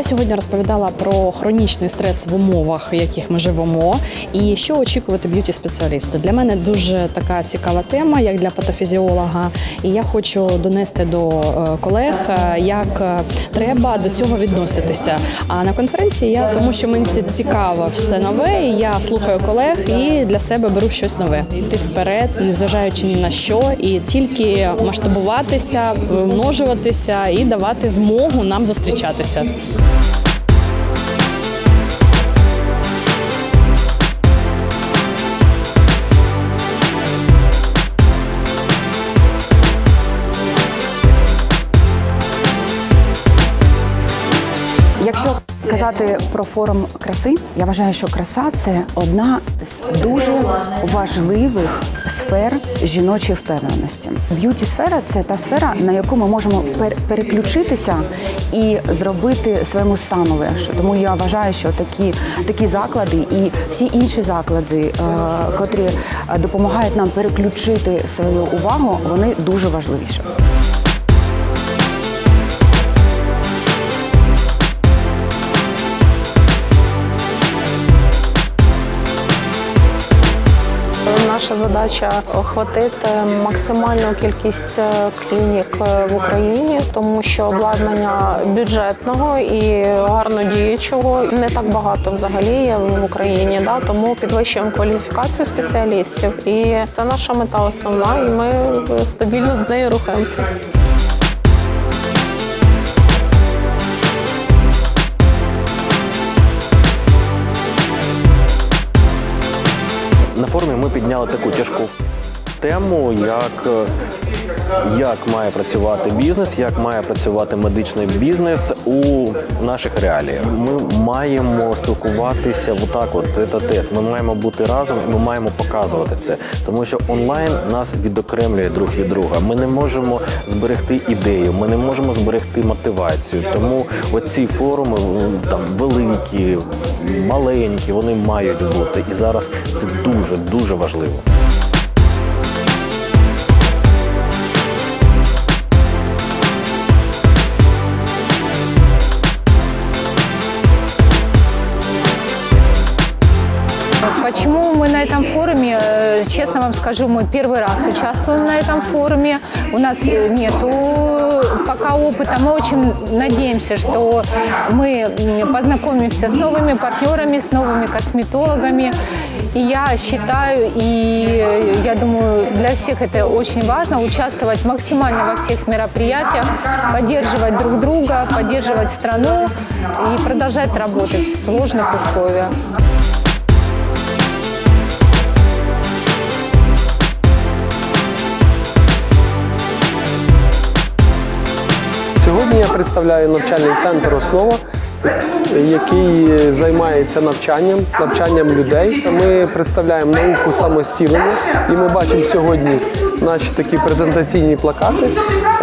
Я сьогодні розповідала про хронічний стрес в умовах, в яких ми живемо, і що очікувати б'юті спеціалісту. Для мене дуже така цікава тема, як для патофізіолога. І я хочу донести до е, колег, е, як е, треба до цього відноситися. А на конференції я тому, що мені це цікаво все нове. і Я слухаю колег і для себе беру щось нове. Йти вперед, незважаючи ні на що, і тільки масштабуватися, множуватися і давати змогу нам зустрічатися. Якщо казати про форум краси, я вважаю, що краса це одна з дуже важливих сфер жіночої впевненості. Б'юті сфера це та сфера, на яку ми можемо пер- переключитися і зробити своєму стану легше. Тому я вважаю, що такі, такі заклади і всі інші заклади, е, котрі е, допомагають нам переключити свою увагу, вони дуже важливіші. Наша задача охватити максимальну кількість е, клінік е, в Україні, тому що обладнання бюджетного і гарно діючого не так багато взагалі є в Україні. Да? Тому підвищуємо кваліфікацію спеціалістів, і це наша мета основна, і ми стабільно в неї рухаємося. На форумі ми підняли таку тяжку тему, як, як має працювати бізнес, як має працювати медичний бізнес у наших реаліях. Ми маємо спілкуватися отак, от тет-а-тет. Ми маємо бути разом, ми маємо показувати це, тому що онлайн нас відокремлює друг від друга. Ми не можемо зберегти ідею, ми не можемо зберегти мотивацію. Тому оці форуми там великі, маленькі, вони мають бути. І зараз це дуже дуже важливо. Почему мы на этом форуме? Э, Честно вам скажу, мы первый раз участвуем на этом форуме. У нас э, нету пока опыта. Мы очень надеемся, что мы познакомимся с новыми партнерами, с новыми косметологами. И я считаю, и э, я думаю, для всех это очень важно, участвовать максимально во всех мероприятиях, поддерживать друг друга, поддерживать страну и продолжать работать в сложных условиях. Представляю навчальний центр Основа, який займається навчанням, навчанням людей. Ми представляємо науку самостілення, і ми бачимо сьогодні наші такі презентаційні плакати,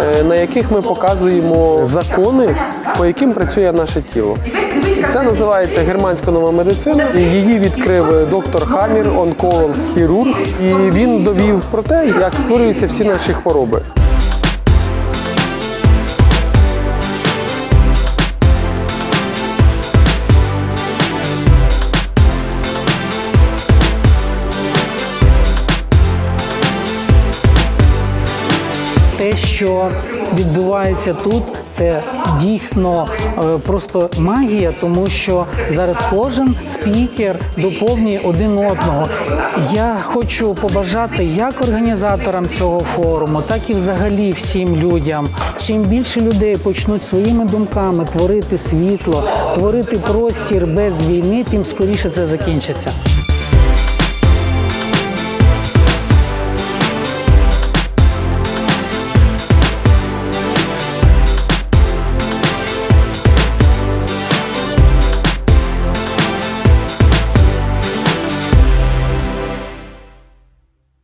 е, на яких ми показуємо закони, по яким працює наше тіло. Це називається германська нова медицина. Її відкрив доктор Хамір, онколог, хірург, і він довів про те, як створюються всі наші хвороби. Що відбувається тут, це дійсно е, просто магія, тому що зараз кожен спікер доповнює один одного. Я хочу побажати як організаторам цього форуму, так і взагалі всім людям. Чим більше людей почнуть своїми думками творити світло, творити простір без війни, тим скоріше це закінчиться.